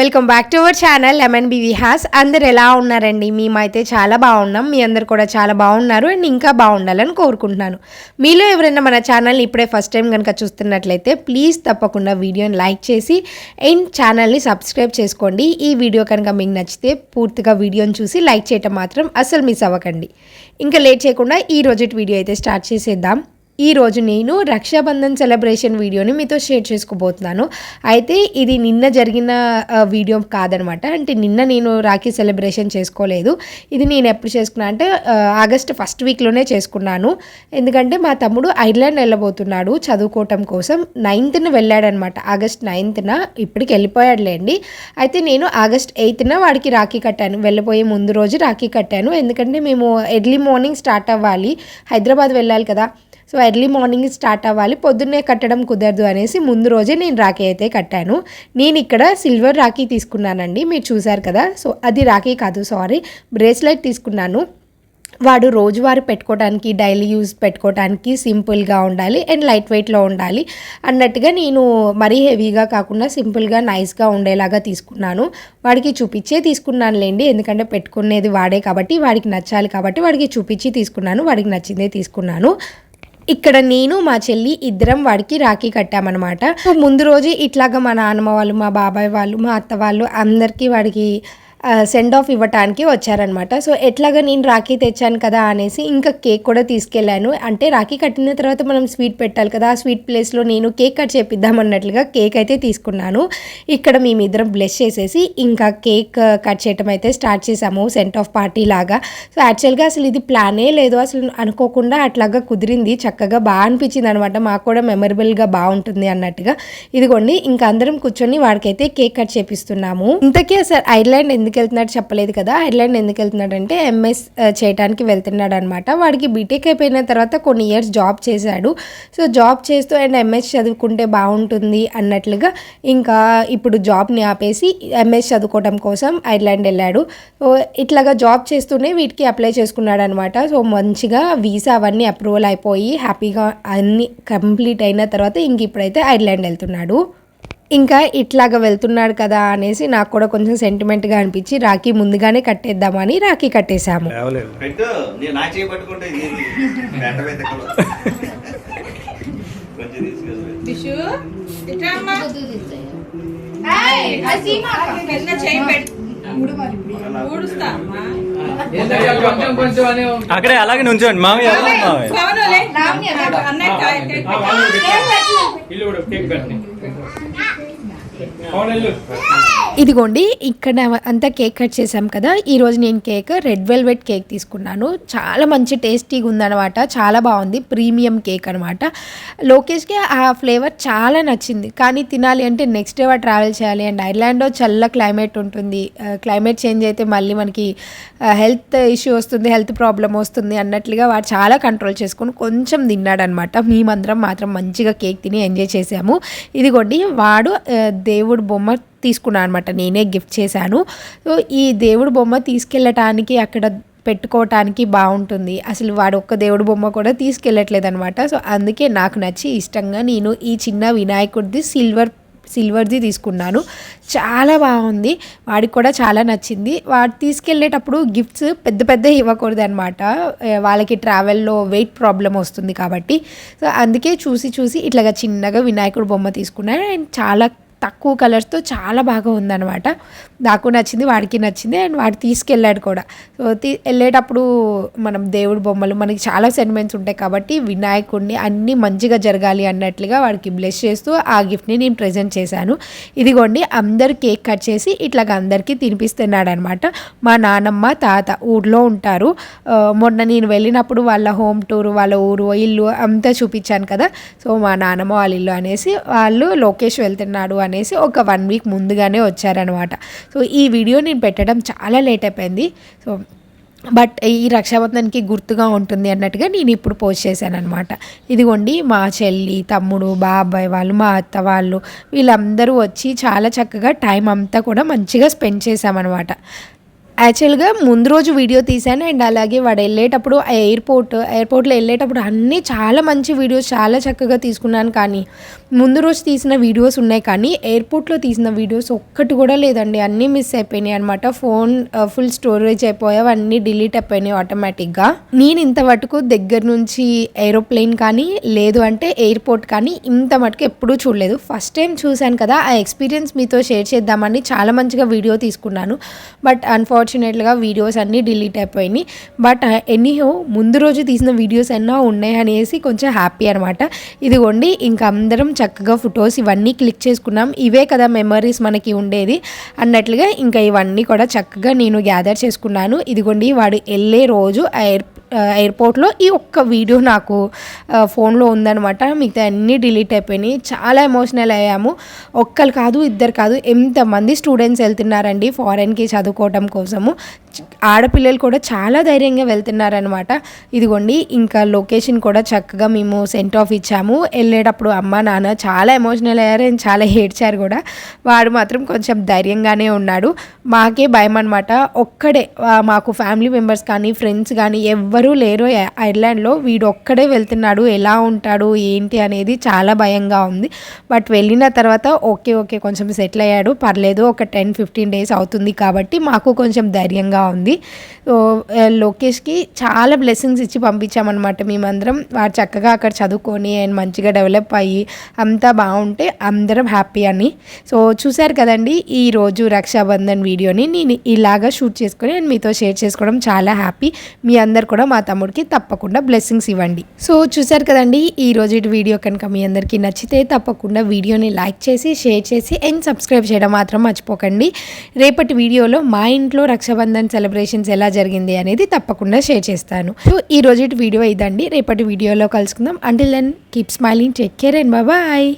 Welcome back to our channel lemon B house. అందరు ఎలా ఉన్నారండి? మేమైతే చాలా బాగున్నాం. మీ అందరు కూడా చాలా బాగున్నారు అండ్ ఇంకా బాగుండాలని కోరుకుంటున్నాను. మీలో ఎవరైనా మన ఛానల్ని ఇప్పుడే ఫస్ట్ టైం కనుక చూస్తున్నట్లయితే ప్లీజ్ తప్పకుండా వీడియోని లైక్ చేసి అండ్ ఛానల్ని సబ్స్క్రైబ్ చేసుకోండి. ఈ వీడియో కనుక మీకు నచ్చితే పూర్తిగా వీడియోని చూసి లైక్ చేయటం మాత్రం అస్సలు మిస్ అవ్వకండి. ఇంకా లేట్ చేయకుండా ఈ రోజు వీడియో అయితే స్టార్ట్ చేసేద్దాం. ఈరోజు నేను రక్షాబంధన్ సెలబ్రేషన్ వీడియోని మీతో షేర్ చేసుకోబోతున్నాను. అయితే ఇది నిన్న జరిగిన వీడియో కాదనమాట. అంటే నిన్న నేను రాఖీ సెలబ్రేషన్ చేసుకోలేదు. ఇది నేను ఎప్పుడు చేసుకున్నా అంటే ఆగస్ట్ ఫస్ట్ వీక్లోనే చేసుకున్నాను. ఎందుకంటే మా తమ్ముడు ఐర్లాండ్ వెళ్ళబోతున్నాడు చదువుకోవటం కోసం. నైన్త్న వెళ్ళాడనమాట. ఆగస్ట్ నైన్త్న ఇప్పటికి వెళ్ళిపోయాడులేండి. అయితే నేను ఆగస్ట్ ఎయిత్న వాడికి రాఖీ కట్టాను. వెళ్ళిపోయే ముందు రోజు రాఖీ కట్టాను. ఎందుకంటే మేము ఎర్లీ మార్నింగ్ స్టార్ట్ అవ్వాలి. హైదరాబాద్ వెళ్ళాలి కదా. సో ఎర్లీ మార్నింగ్ స్టార్ట్ అవ్వాలి. పొద్దున్నే కట్టడం కుదరదు అనేసి ముందు రోజే నేను రాఖీ అయితే కట్టాను. నేను ఇక్కడ సిల్వర్ రాఖీ తీసుకున్నానండి. మీరు చూసారు కదా. సో అది రాఖీ కాదు సారీ. బ్రేస్లెట్ తీసుకున్నాను. వాడు రోజువారీ పెట్టుకోవడానికి డైలీ యూజ్ పెట్టుకోవడానికి సింపుల్గా ఉండాలి అండ్ లైట్ వెయిట్లో ఉండాలి. అన్నట్టుగా నేను మరీ హెవీగా కాకుండా సింపుల్గా నైస్గా ఉండేలాగా తీసుకున్నాను. వాడికి చూపించే తీసుకున్నానులేండి. ఎందుకంటే పెట్టుకునేది వాడే కాబట్టి వాడికి నచ్చాలి కాబట్టి వాడికి చూపించి తీసుకున్నాను. వాడికి నచ్చిందే తీసుకున్నాను. ఇక్కడ నేను మా చెల్లి ఇద్దరం వాడికి రాఖీ కట్టామన్నమాట. ముందు రోజు ఇట్లాగా మా నాన్నమ్మ వాళ్ళు మా బాబాయ్ వాళ్ళు మా అత్త వాళ్ళు అందరికీ వాడికి సెండ్ ఆఫ్ ఇవ్వటానికి వచ్చారనమాట సో ఎట్లాగా నేను రాఖీ తెచ్చాను కదా అనేసి ఇంకా కేక్ కూడా తీసుకెళ్ళాను. అంటే రాఖీ కట్టిన తర్వాత మనం స్వీట్ పెట్టాలి కదా ఆ స్వీట్ ప్లేస్లో నేను కేక్ కట్ చేపిద్దాం అన్నట్లుగా కేక్ అయితే తీసుకున్నాను. ఇక్కడ మేమిద్దరం బ్లెస్ చేసేసి ఇంకా కేక్ కట్ చేయటం అయితే స్టార్ట్ చేసాము సెంట్ ఆఫ్ పార్టీ లాగా. సో యాక్చువల్గా అసలు ఇది ప్లానే లేదు. అసలు అనుకోకుండా అట్లాగా కుదిరింది. చక్కగా బాగా అనిపించింది అనమాట మాకు కూడా మెమరబుల్గా బాగుంటుంది అన్నట్టుగా. ఇదిగోండి ఇంకా అందరం కూర్చొని వాడికైతే కేక్ కట్ చేపిస్తున్నాము. ఇంతకీ అసలు ఐర్లాండ్ ఎందుకు ఎందుకు వెళ్తున్నాడు చెప్పలేదు కదా. ఐర్లాండ్ ఎందుకు వెళ్తున్నాడు అంటే ఎంఎస్ చేయడానికి వెళ్తున్నాడు అనమాట వాడికి బీటెక్ అయిపోయిన తర్వాత కొన్ని ఇయర్స్ జాబ్ చేశాడు. సో జాబ్ చేస్తూ అండ్ ఎంఎస్ చదువుకుంటే బాగుంటుంది అన్నట్లుగా ఇంకా ఇప్పుడు జాబ్ని ఆపేసి ఎంఎస్ చదువుకోవడం కోసం ఐర్లాండ్ వెళ్ళాడు. సో ఇట్లాగా జాబ్ చేస్తూనే వీటికి అప్లై చేసుకున్నాడు అనమాట సో మంచిగా వీసా అవన్నీ అప్రూవల్ అయిపోయి హ్యాపీగా అన్నీ కంప్లీట్ అయిన తర్వాత ఇంక ఇప్పుడైతే ఐర్లాండ్ వెళ్తున్నాడు. ఇంకా ఇట్లాగా వెళ్తున్నాడు కదా అనేసి నాకు కూడా కొంచెం సెంటిమెంట్గా అనిపించి రాఖీ ముందుగానే కట్టేద్దామని రాఖీ కట్టేశాము. పెట్టు అక్కడే అలాగే నుంచోండి. మామయ్య మామయ్య. ఇదిగోండి ఇక్కడ అంతా కేక్ కట్ చేసాం కదా. ఈరోజు నేను కేక్ రెడ్ వెల్వెట్ కేక్ తీసుకున్నాను. చాలా మంచి టేస్టీగా ఉందన్నమాట. చాలా బాగుంది. ప్రీమియం కేక్ అనమాట లోకేష్కి ఆ ఫ్లేవర్ చాలా నచ్చింది. కానీ తినాలి అంటే నెక్స్ట్ డే ట్రావెల్ చేయాలి. అండ్ ఐర్లాండ్లో చల్ల క్లైమేట్ ఉంటుంది. క్లైమేట్ చేంజ్ అయితే మళ్ళీ మనకి హెల్త్ ఇష్యూ వస్తుంది హెల్త్ ప్రాబ్లం వస్తుంది అన్నట్లుగా వాడు చాలా కంట్రోల్ చేసుకొని కొంచెం తిన్నాడనమాట. మేమందరం మాత్రం మంచిగా కేక్ తిని ఎంజాయ్ చేసాము ఇదిగోండి వాడు దేవుడు బొమ్మ తీసుకున్నాను అనమాట నేనే గిఫ్ట్ చేశాను. సో ఈ దేవుడు బొమ్మ తీసుకెళ్ళటానికి అక్కడ పెట్టుకోవటానికి బాగుంటుంది. అసలు వాడు ఒక్క దేవుడు బొమ్మ కూడా తీసుకెళ్ళట్లేదు అనమాట సో అందుకే నాకు నచ్చి ఇష్టంగా నేను ఈ చిన్న వినాయకుడిది సిల్వర్ సిల్వర్ది తీసుకున్నాను. చాలా బాగుంది. వాడికి కూడా చాలా నచ్చింది. వాడు తీసుకెళ్ళేటప్పుడు గిఫ్ట్స్ పెద్ద పెద్ద ఇవ్వకూడదు అనమాట వాళ్ళకి ట్రావెల్లో వెయిట్ ప్రాబ్లం వస్తుంది కాబట్టి. సో అందుకే చూసి చూసి ఇట్లాగా చిన్నగా వినాయకుడు బొమ్మ తీసుకున్నాను. అండ్ చాలా తక్కువ కలర్స్తో చాలా బాగా ఉందన్నమాట. నాకు నచ్చింది వాడికి నచ్చింది అండ్ వాడు తీసుకెళ్ళాడు కూడా. సో తీ వెళ్ళేటప్పుడు మనం దేవుడి బొమ్మలు మనకి చాలా సెంటిమెంట్స్ ఉంటాయి కాబట్టి వినాయకుడిని అన్నీ మంచిగా జరగాలి అన్నట్లుగా వాడికి బ్లెస్ చేస్తూ ఆ గిఫ్ట్ని నేను ప్రజెంట్ చేశాను. ఇదిగోండి అందరు కేక్ కట్ చేసి ఇట్లాగ అందరికీ తినిపిస్తున్నాడు అనమాట మా నానమ్మ తాత ఊర్లో ఉంటారు. మొన్న నేను వెళ్ళినప్పుడు వాళ్ళ హోమ్ టూర్ వాళ్ళ ఊరు ఇల్లు అంతా చూపించాను కదా. సో మా నానమ్మ వాళ్ళ ఇల్లు అనేసి వాళ్ళు లోకేష్ వెళ్తున్నాడు అని అనేసి ఒక వన్ వీక్ ముందుగానే వచ్చారనమాట సో ఈ వీడియో నేను పెట్టడం చాలా లేట్ అయిపోయింది. సో బట్ ఈ రక్షాబంధన్కి గుర్తుగా ఉంటుంది అన్నట్టుగా నేను ఇప్పుడు పోస్ట్ చేశాను అనమాట ఇదిగోండి మా చెల్లి తమ్ముడు బాబాయ్ వాళ్ళు మా అత్త వాళ్ళు వీళ్ళందరూ వచ్చి చాలా చక్కగా టైం అంతా కూడా మంచిగా స్పెండ్ చేశామన్నమాట. యాక్చువల్గా ముందు రోజు వీడియో తీశాను అండ్ అలాగే వాడు వెళ్ళేటప్పుడు ఎయిర్పోర్ట్ ఎయిర్పోర్ట్లో వెళ్ళేటప్పుడు అన్నీ చాలా మంచి వీడియోస్ చాలా చక్కగా తీసుకున్నాను కానీ ముందు రోజు తీసిన వీడియోస్ ఉన్నాయి కానీ ఎయిర్పోర్ట్లో తీసిన వీడియోస్ ఒక్కటి కూడా లేదండి. అన్నీ మిస్ అయిపోయినాయి అనమాట ఫోన్ ఫుల్ స్టోరేజ్ అయిపోయావు అన్నీ డిలీట్ అయిపోయినాయి ఆటోమేటిక్గా నేను ఇంత మటుకు దగ్గర నుంచి ఏరోప్లేన్ కానీ లేదు అంటే ఎయిర్పోర్ట్ కానీ ఇంత మటుకు ఎప్పుడూ చూడలేదు. ఫస్ట్ టైం చూశాను కదా ఆ ఎక్స్పీరియన్స్ మీతో షేర్ చేద్దామని చాలా మంచిగా వీడియో తీసుకున్నాను. బట్ అన్ఫార్చునేట్గా వీడియోస్ అన్నీ డిలీట్ అయిపోయినాయి. బట్ ఎనీహో ముందు రోజు తీసిన వీడియోస్ ఎన్నో ఉన్నాయి అనేసి కొంచెం హ్యాపీ అనమాట ఇదిగోండి ఇంకా అందరం చక్కగా ఫొటోస్ ఇవన్నీ క్లిక్ చేసుకున్నాం. ఇవే కదా మెమరీస్ మనకి ఉండేది. అన్నట్లుగా ఇంకా ఇవన్నీ కూడా చక్కగా నేను గ్యాదర్ చేసుకున్నాను. ఇదిగోండి వాడు వెళ్ళే రోజు ఎయిర్ ఎయిర్పోర్ట్లో uh, ఈ ఒక్క వీడియో నాకు uh, ఫోన్లో ఉందనమాట మిగతా అన్నీ డిలీట్ అయిపోయినాయి. చాలా ఎమోషనల్ అయ్యాము. ఒక్కరు కాదు ఇద్దరు కాదు ఎంతమంది స్టూడెంట్స్ వెళ్తున్నారండి ఫారెన్కి చదువుకోవటం కోసము. ఆడపిల్లలు కూడా చాలా ధైర్యంగా వెళ్తున్నారనమాట ఇదిగోండి ఇంకా లొకేషన్ కూడా చక్కగా మేము సెంట్ ఆఫ్ ఇచ్చాము. వెళ్ళేటప్పుడు అమ్మ నాన్న చాలా ఎమోషనల్ అయ్యారు అండ్ చాలా ఏడ్చారు కూడా. వాడు మాత్రం కొంచెం ధైర్యంగానే ఉన్నాడు. మాకే భయం అనమాట ఒక్కడే మాకు ఫ్యామిలీ మెంబర్స్ కానీ ఫ్రెండ్స్ కానీ ఎవ్వరూ లేరు. ఐర్లాండ్లో వీడు ఒక్కడే వెళ్తున్నాడు. ఎలా ఉంటాడు ఏంటి అనేది చాలా భయంగా ఉంది. బట్ వెళ్ళిన తర్వాత ఓకే ఓకే కొంచెం సెటిల్ అయ్యాడు. పర్లేదు ఒక టెన్ ఫిఫ్టీన్ డేస్ అవుతుంది కాబట్టి మాకు కొంచెం ధైర్యంగా ఉంది. సో లోకేష్కి చాలా బ్లెస్సింగ్స్ ఇచ్చి పంపించామన్నమాట. మేమందరం వాడు చక్కగా అక్కడ చదువుకొని అండ్ మంచిగా డెవలప్ అయ్యి అంతా బాగుంటే అందరం హ్యాపీ అని. సో చూశారు కదండి ఈరోజు రక్షాబంధన్ వీడియోని. నేను ఇలాగా షూట్ చేసుకొని అండ్ మీతో షేర్ చేసుకోవడం చాలా హ్యాపీ మీ అందరు కూడా మా తమ్ముడికి తప్పకుండా బ్లెస్సింగ్స్ ఇవ్వండి. సో చూశారు కదండి ఈ రోజు ఇటు వీడియో కనుక మీ అందరికీ నచ్చితే తప్పకుండా వీడియోని లైక్ చేసి షేర్ చేసి అండ్ సబ్స్క్రైబ్ చేయడం మాత్రం మర్చిపోకండి. రేపటి వీడియోలో మా ఇంట్లో రక్షాబంధన్ సెలబ్రేషన్స్ ఎలా జరిగింది అనేది తప్పకుండా షేర్ చేస్తాను. సో ఈ రోజు వీడియో ఇదండి. రేపటి వీడియోలో కలుసుకుందాం. Until then keep smiling take care and bye